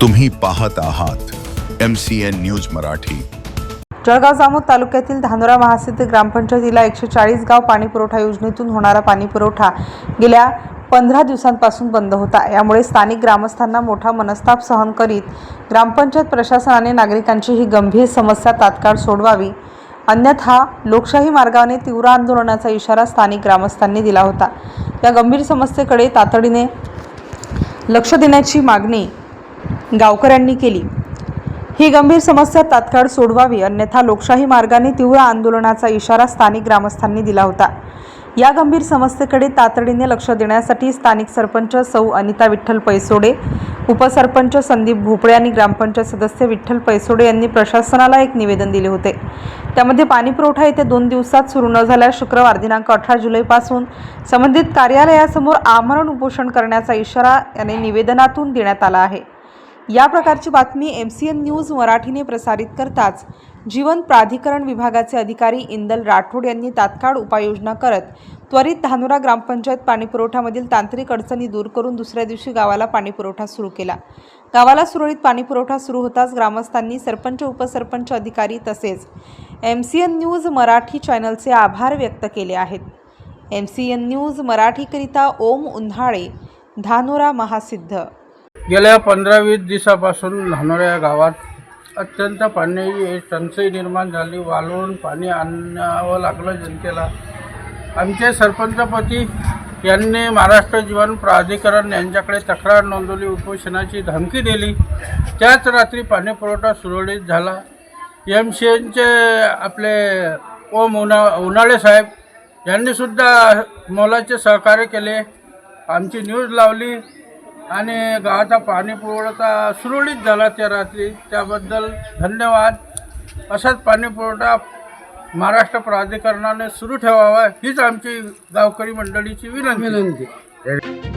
तुम्ही पाहत आहात M C N news Marathi. Jalgaon Jamod तालुक्यातील धानोरा महासिद्ध ग्रामपंचायतीला एकशे चाळीस गाव पाणीपुरवठा योजनेतून होणारा पाणीपुरवठा गेल्या पंधरा दिवसांपासून बंद होता. यामुळे स्थानिक ग्रामस्थांना मोठा मनस्ताप सहन करीत ग्रामपंचायत प्रशासनाने नागरिकांची ही गंभीर समस्या तात्काळ सोडवावी. अन्यथा लोकशाही मार्गाने तीव्र आंदोलनाचा इशारा स्थानिक ग्रामस्थांनी दिला होता. या गंभीर समस्येकडे तातडीने लक्ष देण्याची मागणी गावकऱ्यांनी केली. ही गंभीर समस्या तात्काळ सोडवावी अन्यथा लोकशाही मार्गाने तीव्र आंदोलनाचा इशारा स्थानिक ग्रामस्थांनी दिला होता. या गंभीर समस्येकडे तातडीने लक्ष देण्यासाठी स्थानिक सरपंच सौ अनिता विठ्ठल पैसोडे उपसरपंच संदीप भोपळे आणि ग्रामपंचायत सदस्य विठ्ठल पैसोडे यांनी प्रशासनाला एक निवेदन दिले होते. त्यामध्ये पाणीपुरवठा येत्या दोन दिवसात सुरू न झाल्यास शुक्रवार दिनांक अठरा जुलैपासून संबंधित कार्यालयासमोर आमरण उपोषण करण्याचा इशारा याने निवेदनातून देण्यात आला आहे. या प्रकारची बातमी एम सी एन न्यूज मराठीने प्रसारित करताच जीवन प्राधिकरण विभागाचे अधिकारी इंदल राठोड यांनी तात्काळ उपाययोजना करत त्वरित धानोरा ग्रामपंचायत पाणीपुरवठ्यामधील तांत्रिक अडचणी दूर करून दुसऱ्या दिवशी गावाला पाणीपुरवठा सुरू केला. गावाला सुरळीत पाणीपुरवठा सुरू होताच ग्रामस्थांनी सरपंच उपसरपंच अधिकारी तसेच M C N news Marathi चॅनलचे आभार व्यक्त केले आहेत. एम सी एन न्यूज मराठीकरिता ओम उन्हाळे धानोरा महासिद्ध. गेल्या पंधरा वीस दिवसापासून धानोरा गावात अत्यंत पाणी टंचाई निर्माण झाली. वालवून पाणी आणावं लागलं जनतेला. आमचे सरपंचपती यांनी महाराष्ट्र जीवन प्राधिकरण यांच्याकडे तक्रार नोंदवली. उपोषणाची धमकी दिली. त्याच रात्री पाणीपुरवठा सुरळीत झाला. एम सी एनचे आपले ओम उन्हा उन्हाळे साहेब यांनीसुद्धा मोलाचे सहकार्य केले. आमची न्यूज लावली. आणि गावाचा पाणी पुरवठा सुरळीत झाला त्या रात्री. त्याबद्दल धन्यवाद. असाच पाणी पुरवठा महाराष्ट्र प्राधिकरणाने सुरू ठेवावा हीच आमची गावकरी मंडळीची विनंती. विनंती.